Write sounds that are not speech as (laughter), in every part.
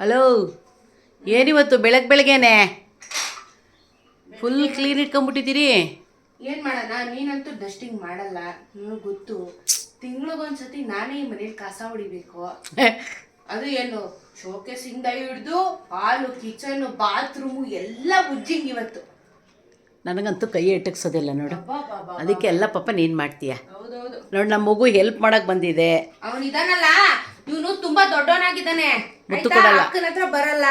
Hello ಏನಿವತ್ತು ಬೆಳಗ್ಗೆ ಬೆಳಗ್ಗೆನೆ? ಫುಲ್ ಕ್ಲೀನ್ ಇಟ್ಕೊಂಡ್ಬಿಟ್ಟಿದ್ದೀರಿ? ಏನು ಮಾಡೋಣ? ನೀನಂತೂ ಡಸ್ಟಿಂಗ್ ಮಾಡಲ್ಲ. ನನಗೆ ಗೊತ್ತು. ತಿಂಗಳಿಗೊಂದ್ಸತಿ ನಾನೇ ಈ ಮನೇಲಿ ಕಸ ಹೊಡಿಬೇಕು. ಅದು ಏನು? ಶೋಕೇಸಿಂದ ಹಿಡಿದು ಹಾಲು ಕಿಚನ್ ಬಾತ್ರೂಮು ಎಲ್ಲ ಉಜ್ಜಿಂಗ್ ಇವತ್ತು. ನನಗಂತೂ ಕೈ ಎಟಕ್ಸೋದಿಲ್ಲ ನೋಡು. ಅದಕ್ಕೆ ಎಲ್ಲ ಪಾಪ ನೀನು ಮಾಡ್ತೀಯ? ಹೌದು ನೋಡಿ ನಮ್ಮ ಮಗು ಹೆಲ್ಪ್ ಮಾಡಕ್ಕೆ ಬಂದಿದೆ. ಅವನಿದಾನಲ್ಲ? ಇವನು ತುಂಬಾ ದೊಡ್ಡವನಾಗಿದ್ದಾನೆ. ಮುತ್ತು ಕೊಡಲ್ಲ. ಅಕ್ಕನ ಹತ್ರ ಬರಲ್ಲ.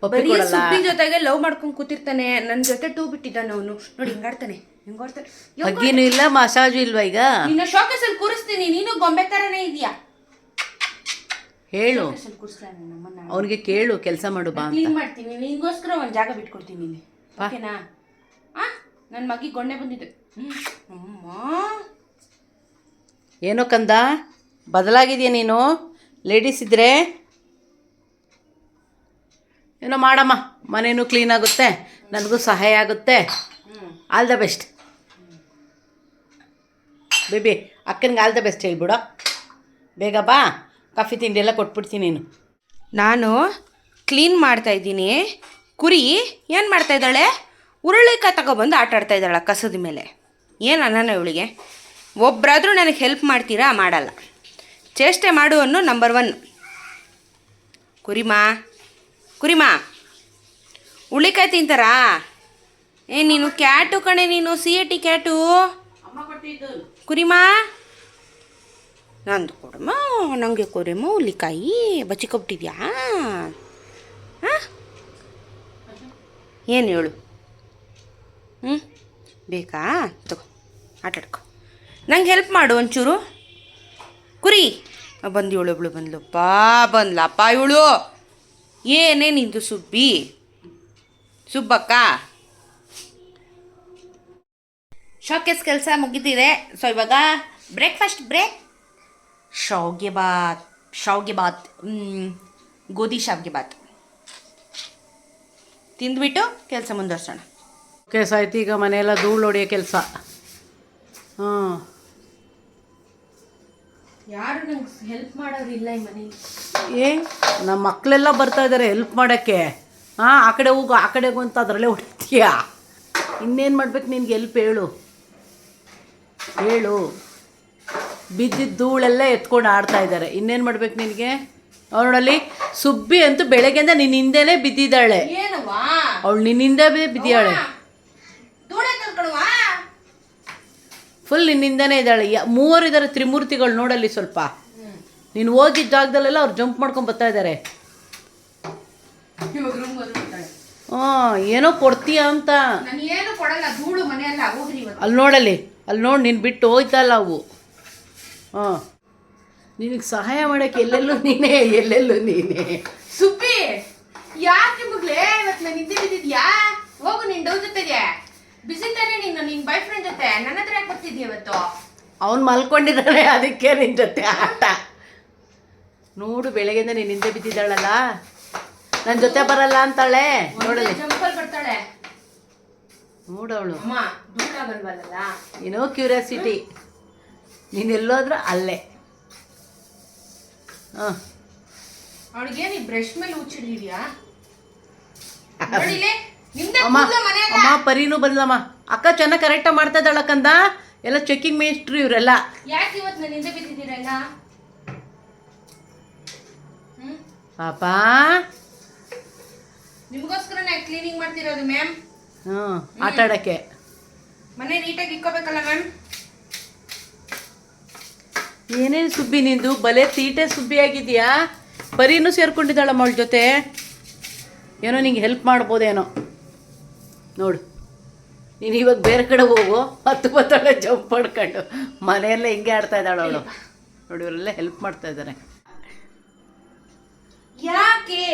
ಪಪ್ಪಿ ಬರೀ ಕೊಡಲ್ಲ. ಸುಬ್ಬಿ ಜೊತೆಗೆ ಲವ್ ಮಾಡ್ಕೊಂಡ್ ಕೂತಿರ್ತಾನೆ. ನನ್ ಜೊತೆ ಟೂ ಬಿಟ್ಟಿದ್ದಾನೆ ಅವನು. ನೋಡಿ ಹಿಂಗಾಡ್ತಾನೆ ಹಿಂಗಾಡ್ತಾನೆ ಹಗ್ಗಿನೂ ಇಲ್ಲ ಮಸಾಜು ಇಲ್ವಾ ಈಗ? ನಿನ್ನ ಶೋಕೇಸ್ ಅಲ್ಲಿ ಕೂರಿಸ್ತೀನಿ. ನೀನು ಗೊಂಬೆ ತರನೇ ಇದೀಯಾ ಹೇಳು. ಶೋಕೇಸ್ ಅಲ್ಲಿ ನಮ್ಮನ್ನ? ಅವನಿಗೆ ಕೇಳು ಕೆಲಸ ಮಾಡು ಬಾ ಅಂತ. ಕ್ಲೀನ್ ಮಾಡ್ತೀನಿ. ನಿನ್ಗೋಸ್ಕರ ಒಂದ್ ಜಾಗ ಬಿಟ್ಕೊಡ್ತೀನಿ ಇಲ್ಲಿ ಓಕೆನಾ? ಆ? ನನ್ನ ಮಗಿ ಗೊಂಡೆ ಬಂದಿದೆ. ಹ್ಮ್. ಅಮ್ಮ. ಏನೋ ಕಂದ ಬದಲಾಗಿದೆಯಾ ನೀನು? ಲೇಡೀಸ್ ಇದ್ದರೆ ಏನೋ ಮಾಡಮ್ಮ, ಮನೇನೂ ಕ್ಲೀನ್ ಆಗುತ್ತೆ, ನನಗೂ ಸಹಾಯ ಆಗುತ್ತೆ. ಆಲ್ ದ ಬೆಸ್ಟ್ ಬೇಬಿ ಅಕ್ಕನಿಗೆ ಆಲ್ ದ ಬೆಸ್ಟ್ ಹೇಳ್ಬಿಡು. ಬೇಗ ಬಾ ಕಾಫಿ ತಿಂಡಿ ಎಲ್ಲ ಕೊಟ್ಬಿಡ್ತೀನಿ ನೀನು. ನಾನು ಕ್ಲೀನ್ ಮಾಡ್ತಾ ಇದ್ದೀನಿ. ಕುರಿ ಏನು ಮಾಡ್ತಾ ಇದ್ದಾಳೆ? ಉರುಳಿಕಾಯಿ ತಗೊಬಂದು ಆಟ ಆಡ್ತಾ ಇದ್ದಾಳೆ ಕಸದ ಮೇಲೆ. ಏನು ಅನ್ನೋಣ ಇವಳಿಗೆ? ಒಬ್ಬರಾದರೂ ನನಗೆ ಹೆಲ್ಪ್ ಮಾಡ್ತೀರಾ? ಮಾಡಲ್ಲ. ಚೇಷ್ಟೆ ಮಾಡು ಅನ್ನು ನಂಬರ್ ಒನ್ ಕುರಿಮಾ ಕುರಿಮಾ ಉಳ್ಳಿಕಾಯಿ ತಿಂತಾರಾ? ಏ ನೀನು ಕ್ಯಾಟು ಕಣೆ ನೀನು ಸಿ ಎ ಟಿ ಕ್ಯಾಟು. ಕುರಿಮಾ ನಂದು ಕೊಡಮ್ಮ ನನಗೆ ಕೊರಿಮ್ಮ ಹುಲಿಕಾಯಿ ಬಚ್ಚಿಕೊಬಿಟ್ಟಿದ್ಯಾ? ಹಾಂ? ಏನು ಹೇಳು? ಹ್ಞೂ ಬೇಕಾ? ತಗೋ ಆಟಾಡ್ಕೊ. ನಂಗೆ ಹೆಲ್ಪ್ ಮಾಡು ಒಂಚೂರು. ಕುರಿ ಬಂದು ಇವಳು ಬಂದ್ಲಪ್ಪ ಬಂದ್ಲಪ್ಪ ಇವಳು. ಏನೇ ನಿಂದು ಸುಬ್ಬಿ? ಸುಬ್ಬಕ್ಕ? ಶಾಕೇಸ್ ಕೆಲಸ ಮುಗಿದಿದೆ. ಸೊ ಇವಾಗ ಬ್ರೇಕ್ಫಾಸ್ಟ್ ಬ್ರೇಕ್ ಶಾವ್ಗೆ ಬಾತ್. ಶಾವ್ಗೆ ಬಾತ್. ಗೋಧಿ ಶಾವ್ಗೆ ಬಾತ್. ತಿಂದ್ಬಿಟ್ಟು ಕೆಲಸ ಮುಂದುವರ್ಸೋಣ. ಕೆಲಸ ಆಯ್ತು ಈಗ ಮನೆಯೆಲ್ಲ ಧೂಳು ಹೊಡೆಯೋ ಕೆಲಸ. ಹಾಂ ಯಾರು ನಂಗೆ ಹೆಲ್ಪ್ ಮಾಡೋರಿಲ್ಲ ಈ ಮನೇಲಿ. ಏ ನಮ್ಮ ಮಕ್ಕಳೆಲ್ಲ ಬರ್ತಾ ಇದ್ದಾರೆ ಹೆಲ್ಪ್ ಮಾಡೋಕ್ಕೆ. ಹಾಂ ಆ ಕಡೆ ಹೋಗು ಆ ಕಡೆ ಹೋಗು ಅಂತ ಅದರಲ್ಲೇ ಹೊಡಿತೀಯಾ? ಇನ್ನೇನು ಮಾಡ್ಬೇಕು ನಿನ್ಗೆ ಹೆಲ್ಪ್ ಹೇಳು. ಹೇಳು. ಬಿದ್ದಿದ್ದ ಧೂಳೆಲ್ಲ ಎತ್ಕೊಂಡು ಆಡ್ತಾ ಇದ್ದಾರೆ ಇನ್ನೇನು ಮಾಡ್ಬೇಕು ನಿನಗೆ? ಅವಳಲ್ಲಿ ಸುಬ್ಬಿ ಅಂತೂ ಬೆಳಗ್ಗೆಯಿಂದ ನಿನ್ನ ಹಿಂದೆನೇ ಬಿದ್ದಿದ್ದಾಳೆ ಅವಳು ನಿನ್ನಿಂದ ಬಿದ್ದಿದ್ದಾಳೆ ಧೂಳೆ ಕರ್ಕೊಳುವಾ ಫುಲ್ ನಿನ್ನಿಂದನೇ ಇದ್ದಾಳೆ. ಇದ್ದಾರೆ ತ್ರಿಮೂರ್ತಿಗಳು ನೋಡಲ್ಲಿ ಸ್ವಲ್ಪ. ನೀನು ಹೋಗಿದ್ದ ಜಾಗದಲ್ಲೆಲ್ಲ ಅವ್ರು ಜಂಪ್ ಮಾಡ್ಕೊಂಡು ಬರ್ತಾ ಇದ್ದಾರೆ ಹಾಂ ಏನೋ ಕೊಡ್ತೀಯ ಅಂತ. ಅಲ್ಲಿ ನೋಡಲ್ಲಿ ಅಲ್ಲಿ ನೋಡಿ ನೀನು ಬಿಟ್ಟು ಹೋಯ್ತಲ್ಲ ಅವು. ಹಾಂ. ನಿನಗೆ ಸಹಾಯ ಮಾಡೋಕ್ಕೆ ಎಲ್ಲೆಲ್ಲೂ ನೀನೇ ಎಲ್ಲೆಲ್ಲೂ ನೀನೇ. ಸುಬ್ಬಿ ಯಾಕೆ ಮಗ್ಲೇ ಇವತ್ತು ನಾನು ಇದ್ದೇ ಬಿದ್ದಿದ್ಯಾ ಹೋಗು ನಿನ್ ಡೌ ಜೊತೆಗೆ ಬಿಸಿ ತಾನೆ ನೀನು ನಿನ್ ಬಾಯ್ ಫ್ರೆಂಡ್ ಜೊತೆ ನನ್ನ ಹತ್ರ ಯಾಕೆ ಬರ್ತಿದ್ಯ ಇವತ್ತು ಅವ್ನು ಮಲ್ಕೊಂಡಿದ್ದಾನೆ ಅದಕ್ಕೆ ನಿನ್ನ ಜೊತೆ ಆಟ. ನೋಡು ಬೆಳಗ್ಗೆಯಿಂದ ನೀನು ಹಿಂದೆ ಬಿದ್ದಿದ್ದಾಳಲ್ಲ? ನನ್ನ ಜೊತೆ ಬರಲ್ಲ ಅಂತಾಳೆ. ನೋಡಲಿ ನೋಡವಳು. ಏನೋ ಕ್ಯೂರಿಯಾಸಿಟಿ ನೀನು ಎಲ್ಲೋದ್ರೂ ಅಲ್ಲೇ. ಹಾಂ. ಅವಳಿಗೆ ನೀ ಬ್ರಷ್ ಮೇಲೆ ಹುಚ್ಚಿಡಿದ್ಯಾ ಅಮ್ಮ ಪರಿನೂ ಬಂದ್ಲಮ್ಮ. ಅಕ್ಕ ಚೆನ್ನಾಗಿ ಕರೆಕ್ಟಾಗಿ ಮಾಡ್ತಾ ಇದ್ದಾಳ ಕಂದ ಎಲ್ಲ ಚೆಕಿಂಗ್ ಮೇಸ್ಟ್ರು ಇವರೆಲ್ಲ. ಯಾಕೆ ಇವತ್ತು ನನ್ನ ಹಿಂದೆ ಬಿದ್ದಿದ್ದೀರಲ್ಲ ಪಾಪ. ನಿಮಗೋಸ್ಕರ ನಾನು ಕ್ಲೀನಿಂಗ್ ಮಾಡ್ತಿರೋದು ಮ್ಯಾಮ್ ಹ್ಞೂ ಆಟ ಆಡೋಕ್ಕೆ ಮನೆ ನೀಟಾಗಿ ಇಕ್ಕೋಬೇಕಲ್ಲ ಮ್ಯಾಮ್ ಏನೇನು ಸುಬ್ಬಿ ನಿಂದು? ಬಲೆ ತೀಟೆ ಸುಬ್ಬಿ ಆಗಿದೆಯಾ? ಪರಿನೂ ಸೇರ್ಕೊಂಡಿದ್ದಾಳಮ್ಮ ಅವಳ ಜೊತೆ. ಏನೋ ನಿಂಗೆ ಹೆಲ್ಪ್ ಮಾಡ್ಬೋದೇನೋ. ನೋಡು. ನೀನು ಇವಾಗ ಬೇರೆ ಕಡೆ ಹೋಗು ಹತ್ತು ಬತ್ತಾಳೆ ಜಂಪ್ ಮಾಡ್ಕೊಂಡು. ಮನೆಯೆಲ್ಲ ಹಿಂಗೆ ಆಡ್ತಾ ಇದ್ದಾಳೆ ಅವಳು. ನೋಡಿ ಇವರೆಲ್ಲ ಹೆಲ್ಪ್ ಮಾಡ್ತಾ ಇದ್ದಾರೆ. ಯಾಕೆ?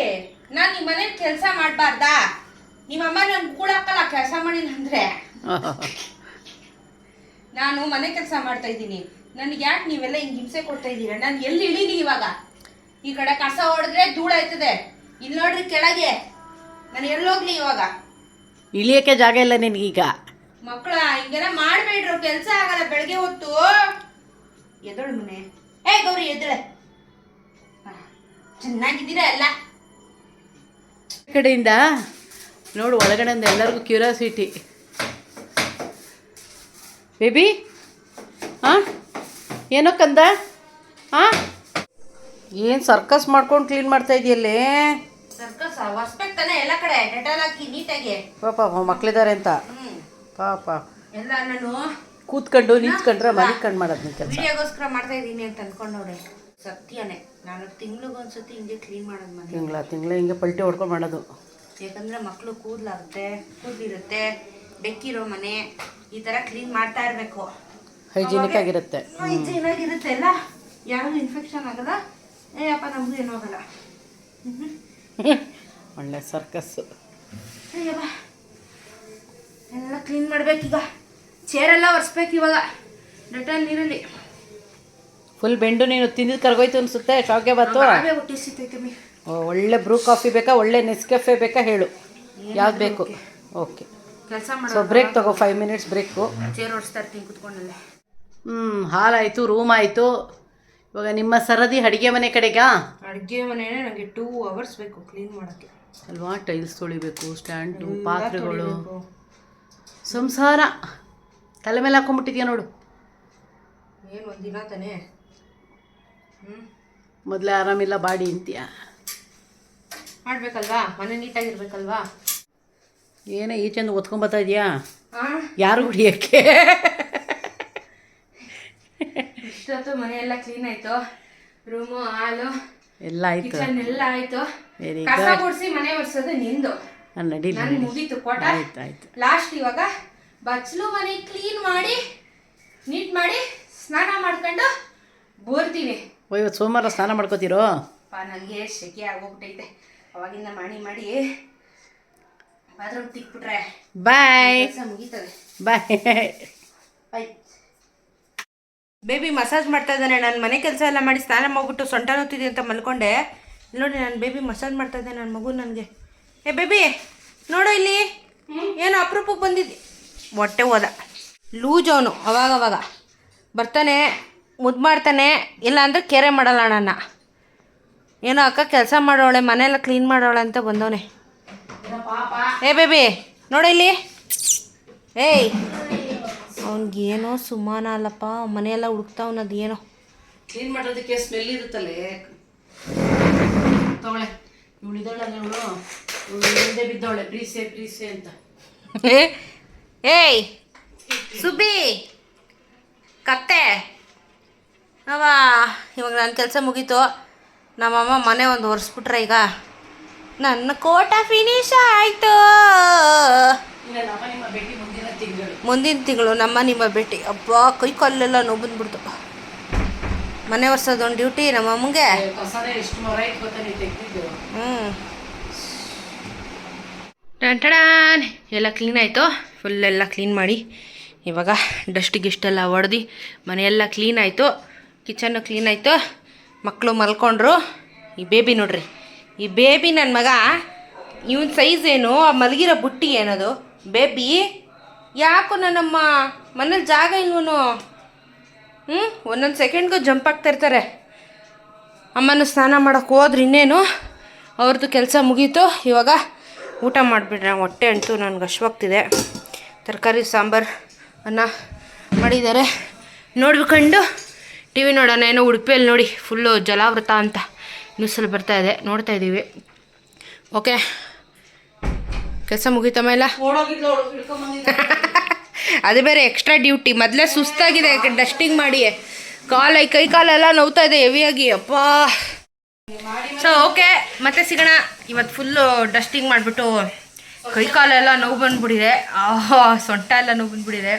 ನಾನು ನಿಮ್ಮ ಮನೇಲಿ ಕೆಲಸ ಮಾಡಬಾರ್ದಾ? ನಿಮ್ಮಮ್ಮ ನನ್ನ ಕೂಡ ಹಾಕಲ್ಲ ಕೆಲಸ ಮಾಡಿಲ್ಲ ಅಂದ್ರೆ? (laughs) ನಾನು ಮನೆ ಕೆಲಸ ಮಾಡ್ತಾ ಇದ್ದೀನಿ. ನನಗೆ ಯಾಕೆ ನೀವೆಲ್ಲ ಹಿಂಗೆ ಹಿಂಸೆ ಕೊಡ್ತಾ ಇದ್ದೀರ? ನಾನು ಎಲ್ಲಿ ಇಳೀಲಿ ಇವಾಗ? ಈ ಕಡೆ ಕಸ ಹೊಡೆದ್ರೆ ಧೂಳ ಆಯ್ತದೆ ಇಲ್ಲಿ ನೋಡ್ರಿ ಕೆಳಗೆ. ನಾನು ಎಲ್ಲೋಗ್ಲಿ ಇವಾಗ? ಇಳಿಯೋಕ್ಕೆ ಜಾಗ ಇಲ್ಲ ನಿನಗೀಗ ಮಕ್ಕಳ ಹಿಂಗೆಲ್ಲ ಮಾಡಬೇಡ್ರು. ಕೆಲಸ ಆಗಲ್ಲ ಬೆಳಗ್ಗೆ ಹೊತ್ತು. ಎದಳು ಮನೆ. ಏ ಗೌರಿ ಎದ್ದಳೆ. ಚೆನ್ನಾಗಿದ್ದೀರಾ ಎಲ್ಲ? ಕಡೆಯಿಂದ ನೋಡು ಒಳಗಡೆಯಿಂದ ಎಲ್ಲರಿಗೂ ಕ್ಯೂರಿಯಾಸಿಟಿ. ಬೇಬಿ? ಹಾಂ ಏನೋ ಕಂದ? ಹಾಂ ಏನು ಸರ್ಕಸ್ ಮಾಡ್ಕೊಂಡು ಕ್ಲೀನ್ ಮಾಡ್ತಾ ಇದೆಯಲ್ಲೇ? ಸರ್ಕಸ್ ತಾನೆ ಎಲ್ಲ ಕಡೆ ಡೆಟಾಲ್ ಹಾಕಿ ನೀಟಾಗಿ. ಪಾಪ ಮಕ್ಳಿದ್ದಾರೆ ಅಂತ. ಪಾಪ. ಎಲ್ಲ ನಾನು ಕೂತ್ಕೊಂಡು ನಿಂತ್ಕೊಂಡ್ರೆ ಮಲಿಕೊಂಡು ಮಾಡೋದು ನೀನು ಕೆಲಸ. ವಿಡಿಯೋಗೋಸ್ಕರ ಮಾಡ್ತಾ ಇದ್ದೀನಿ ಅಂತ ಅನ್ಕೊಂಡವ್ರೆ. ಸತ್ಯನೇ. ನಾನು ತಿಂಗ್ಳಿಗೊಂದ್ಸತಿ ಹಿಂಗೆ ಕ್ಲೀನ್ ಮಾಡೋದು ಮನೆ. ತಿಂಗಳ ತಿಂಗಳ ಹಿಂಗೆ ಪಲ್ಟಿ ಹೊಡ್ಕೊಂಡು ಮಾಡೋದು. ಯಾಕಂದ್ರೆ ಮಕ್ಕಳು ಕೂದಲಾಗುತ್ತೆ ಕೂದಲಿರುತ್ತೆ ಬೆಕ್ಕಿರೋ ಮನೆ ಈ ಥರ ಕ್ಲೀನ್ ಮಾಡ್ತಾ ಇರಬೇಕು. ಹೈಜಿನಿಕ್ ಆಗಿರುತ್ತೆ. ಚೆನ್ನಾಗಿರುತ್ತೆ ಅಲ್ಲ? ಯಾರಿಗೂ ಇನ್ಫೆಕ್ಷನ್ ಆಗಲ್ಲ? ಏ ಅಪ್ಪ ನಮಗೂ ಏನೂ ಆಗಲ್ಲ. (laughs) ಒಳ್ಳೆ ಸರ್ಕಸ್ಸು ಎಲ್ಲ ಕ್ಲೀನ್ ಮಾಡ್ಬೇಕೀಗ ಚೇರೆಲ್ಲ ಒರೆಸ್ಬೇಕು ಇವಾಗ. ಡೆಟಲ್ ನೀರಲ್ಲಿ. ಫುಲ್ ಬೆಂಡು ನೀನು ತಿಂದಿದ್ದು ಕರ್ಗೋಯ್ತು ಅನ್ಸುತ್ತೆ? ಶಾಕೆ ಬಾತು ಒಳ್ಳೆ ಬ್ರೂ ಕಾಫಿ ಬೇಕಾ? ಒಳ್ಳೆ ನೆಸ್ಕೆಫೆ ಬೇಕಾ ಹೇಳು. ಯಾವ್ದು ಬೇಕು? ಓಕೆ. ಕೆಲಸ ಸೊ ಬ್ರೇಕ್ ತಗೋ ಫೈವ್ ಮಿನಿಟ್ಸ್ ಬ್ರೇಕು ಚೇರ್ ಓಡಿಸ್ತಾ ಇರ್ತೀನಿ ಕುತ್ಕೊಂಡಲ್ಲೇ. ಹ್ಞೂ ಹಾಲ್ ಆಯಿತು ರೂಮ್ ಆಯಿತು. ಇವಾಗ ನಿಮ್ಮ ಸರದಿ ಅಡುಗೆ ಮನೆ ಕಡೆಗಾ? ಅಡುಗೆ ಮನೆನೇ ನನಗೆ ಟೂ ಅವರ್ಸ್ ಬೇಕು ಕ್ಲೀನ್ ಮಾಡೋಕ್ಕೆ. ಅಲ್ವಾ? ಟೈಲ್ಸ್ ತೊಳಿಬೇಕು ಸ್ಟ್ಯಾಂಡು ಪಾತ್ರೆಗಳು. ಸಂಸಾರ. ತಲೆ ಮೇಲೆ ಹಾಕೊಂಡ್ಬಿಟ್ಟಿದ್ಯಾ ನೋಡು. ಏನು ಒಂದು ದಿನ ತಾನೇ? ಹ್ಞೂ ಮೊದಲೇ ಆರಾಮಿಲ್ಲ ಬಾಡಿ ಅಂತೀಯ. ಮಾಡ್ಬೇಕಲ್ವಾ? ಮನೆ ನೀಟಾಗಿರ್ಬೇಕಲ್ವಾ? ಏನೇ ಈಚೆಂದು ಓದ್ಕೊಂಬತ್ತಾ ಇದೆಯಾ? ಯಾರು ಕುಡಿಯೋಕ್ಕೆ ಇಷ್ಟೊತ್ತು ಮನೆ ಎಲ್ಲ ಕ್ಲೀನ್ ಆಯ್ತು. ರೂಮು ಹಾಲು ಎಲ್ಲ ಆಯ್ತು. ಕಿಚನ್ ಎಲ್ಲ ಆಯ್ತು. ವೆರಿ ಕಸ ಗುಡ್ ಗುಡಿಸಿ ಮನೆ ಒರೆಸೋದು ನಿಂದು. ನನ್ ಮುಗೀತು ಕೋಟ. ಆಯ್ತು ಆಯ್ತು. ಲಾಸ್ಟ್ ಇವಾಗ ಬಚ್ಚಲು ಮನೆ ಕ್ಲೀನ್ ಮಾಡಿ ನೀಟ್ ಮಾಡಿ ಸ್ನಾನ ಮಾಡ್ಕೊಂಡು ಬೋರ್ತೀನಿ. ಓ ಇವತ್ತು ಸೋಮವಾರ ಸ್ನಾನ ಮಾಡ್ಕೋತೀರೋ? ಅಪ್ಪ ನನಗೆ ಸೆಕೆ ಆಗೋಗ್ಬಿಟ್ಟೈತೆ. ಅವಾಗಿಂದ ಮಾಡಿ ಮಾಡಿ ಬಾತ್ರೂಮ್ ತಿಕ್ಬಿಟ್ರೆ ಬಾಯ್ ಕೆಲಸ ಮುಗೀತದೆ. ಬಾಯ್ ಬಾಯ್ ಬೇಬಿ ಮಸಾಜ್ ಮಾಡ್ತಾ ಇದ್ದಾನೆ. ನಾನು ಮನೆ ಕೆಲಸ ಎಲ್ಲ ಮಾಡಿ ಸ್ನಾನ ಮಾಡ್ಬಿಟ್ಟು ಸೊಂಟ ನೋತಿದೆ ಅಂತ ಮಲ್ಕೊಂಡೆ. ನೋಡಿ ನಾನು ಬೇಬಿ ಮಸಾಜ್ ಮಾಡ್ತಾ ಇದ್ದೆ ನನ್ನ ಮಗು ನನಗೆ. ಏ ಬೇಬಿ ನೋಡು ಇಲ್ಲಿ. ಏನು ಅಪರೂಪಕ್ಕೆ ಬಂದಿದ್ದೆ. ಹೊಟ್ಟೆ ಹೋದ. ಲೂಜ್ ಅವನು ಅವಾಗವಾಗ. ಅವಾಗ ಬರ್ತಾನೆ ಮುದ್ದು ಮಾಡ್ತಾನೆ. ಇಲ್ಲ ಅಂದರೆ ಕೆರೆ ಮಾಡಲ್ಲ ನನ್ನ. ಏನೋ ಅಕ್ಕ ಕೆಲಸ ಮಾಡೋಳೆ ಮನೆಯೆಲ್ಲ ಕ್ಲೀನ್ ಮಾಡೋಳೆ ಅಂತ ಬಂದವನೆ. ಏ ಬೇಬಿ ನೋಡಿ ಇಲ್ಲಿ. ಏಯ್. ಅವನಿಗೇನೋ ಸುಮಾನ ಅಲ್ಲಪ್ಪ ಮನೆಯೆಲ್ಲ ಹುಡುಕ್ತಾವನದು ಏನೋ ಕ್ಲೀನ್ ಮಾಡೋದಕ್ಕೆ ಸ್ಮೆಲ್ ಇರುತ್ತಲ್ಲೇ? ತಗೊಳ್ಳೆ. ಇವಳು ಹಿಂದೆ ಬಿದ್ದವಳೆ. ಪ್ರೀಸೆ ಪ್ರೀಸೆ ಅಂತ. ಏಯ್ ಸುಬ್ಬಿ ಕತ್ತೆ. ಅವ ಇವಾಗ ನನ್ನ ಕೆಲಸ ಮುಗೀತು. ನಮ್ಮಮ್ಮ ಮನೆ ಒಂದು ಒರೆಸ್ಬಿಟ್ರೆ ಈಗ. ನನ್ನ ಕೋಟ ಫಿನಿಶ್ ಆಯಿತು. ಇಲ್ಲ ನಮ್ಮ ನಿಮ್ಮ ಭೇಟಿ ಮುಂದಿನ ತಿಂಗಳು. ಮುಂದಿನ ತಿಂಗಳು ನಮ್ಮ ನಿಮ್ಮ ಭೇಟಿ ಅಬ್ಬಾ ಕೈ ಕಾಲೆಲ್ಲ ನೋವು ಬಂದ್ಬಿಡ್ತು ಮನೆ ವರ್ಷದೊಂದು ಡ್ಯೂಟಿ ನಮ್ಮ ಅಮ್ಮಗೆ. ಹ್ಞೂ ಟಂಟಡಾನ್ ಎಲ್ಲ ಕ್ಲೀನ್ ಆಯಿತು? ಫುಲ್ ಎಲ್ಲ ಕ್ಲೀನ್ ಮಾಡಿ. ಇವಾಗ ಡಸ್ಟ್ ಗಿಷ್ಟೆಲ್ಲ ಹೊಡೆದು ಮನೆಯೆಲ್ಲ ಕ್ಲೀನ್ ಆಯಿತು. ಕಿಚನ್ನು ಕ್ಲೀನ್ ಆಯಿತು. ಮಕ್ಕಳು ಮಲ್ಕೊಂಡ್ರು. ಈ ಬೇಬಿ ನೋಡ್ರಿ. ಈ ಬೇಬಿ ನನ್ನ ಮಗ, ಇವನ್ ಸೈಜ್ ಏನು, ಆ ಮಲಗಿರೋ ಬುಟ್ಟಿ ಏನದು? ಬೇಬಿ, ಯಾಕೋ ನನ್ನಮ್ಮ ಮನೇಲಿ ಜಾಗ ಇಲ್ವನು? ಹ್ಞೂ ಒಂದೊಂದು ಸೆಕೆಂಡ್ಗೂ ಜಂಪ್ ಆಗ್ತಾ ಇರ್ತಾರೆ. ಅಮ್ಮನ ಸ್ನಾನ ಮಾಡೋಕೆ ಹೋದ್ರೆ ಇನ್ನೇನು ಅವ್ರದ್ದು ಕೆಲಸ ಮುಗೀತು. ಇವಾಗ ಊಟ ಮಾಡಿಬಿಟ್ರೆ ಹೊಟ್ಟೆ ಅಂಟು, ನನಗೆ ಹಶ್ವಾಗ್ತಿದೆ ತರಕಾರಿ, ಸಾಂಬಾರು, ಅನ್ನ ಮಾಡಿದ್ದಾರೆ. ನೋಡ್ಬೇಕಂಡು ಟಿ ವಿ ನೋಡೋಣ, ಏನೋ ಉಡುಪಿಯಲ್ಲಿ ನೋಡಿ ಫುಲ್ಲು ಜಲಾವೃತ ಅಂತ. ನ್ಯೂಸಲ್ಲಿ ಬರ್ತಾ ಇದೆ, ನೋಡ್ತಾ ಇದ್ದೀವಿ ಓಕೆ, ಕೆಲಸ ಮುಗೀತಮ್ಮ ಇಲ್ಲ (laughs) ಅದು ಬೇರೆ ಎಕ್ಸ್ಟ್ರಾ ಡ್ಯೂಟಿ ಮೊದಲೇ ಸುಸ್ತಾಗಿದೆ ಡಸ್ಟಿಂಗ್ ಮಾಡಿ. ಕಾಲ ಕೈ ಕಾಲೆಲ್ಲ ನೋವ್ತಾ ಇದೆ ಹೆವಿಯಾಗಿ ಅಪ್ಪ. ಸೊ ಓಕೆ ಮತ್ತೆ ಸಿಗೋಣ. ಇವತ್ತು ಫುಲ್ಲು ಡಸ್ಟಿಂಗ್ ಮಾಡಿಬಿಟ್ಟು ಕೈ ಕಾಲೆಲ್ಲ ನೋವು ಬಂದ್ಬಿಟ್ಟಿದೆ. ಸೊಂಟ ಎಲ್ಲ ನೋವು ಬಂದ್ಬಿಟ್ಟಿದೆ.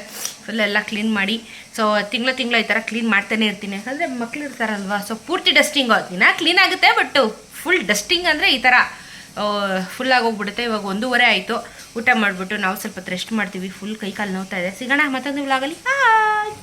ಫುಲ್ ಎಲ್ಲ ಕ್ಲೀನ್ ಮಾಡಿ. ಸೊ ತಿಂಗಳ ತಿಂಗಳ ಈ ಥರ ಕ್ಲೀನ್ ಮಾಡ್ತಾನೆ ಇರ್ತೀನಿ. ಯಾಕಂದರೆ ಮಕ್ಳು ಇರ್ತಾರಲ್ವಾ? ಸೊ ಪೂರ್ತಿ ಡಸ್ಟಿಂಗ್ ದಿನ ಕ್ಲೀನ್ ಆಗುತ್ತೆ ಬಟ್ ಫುಲ್ ಡಸ್ಟಿಂಗ್ ಅಂದರೆ ಈ ಥರ ಫುಲ್ ಹೋಗ್ಬಿಡುತ್ತೆ. ಇವಾಗ ಒಂದೂವರೆ ಆಯಿತು. ಊಟ ಮಾಡಿಬಿಟ್ಟು ನಾವು ಸ್ವಲ್ಪ ರೆಸ್ಟ್ ಮಾಡ್ತೀವಿ. ಫುಲ್ ಕೈ ಕಾಲು ನೋವ್ತಾ ಇದೆ. ಸಿಗೋಣ, ಮತ್ತೊಂದು ವ್ಲಾಗಲ್ಲಿ ಹಾಯ್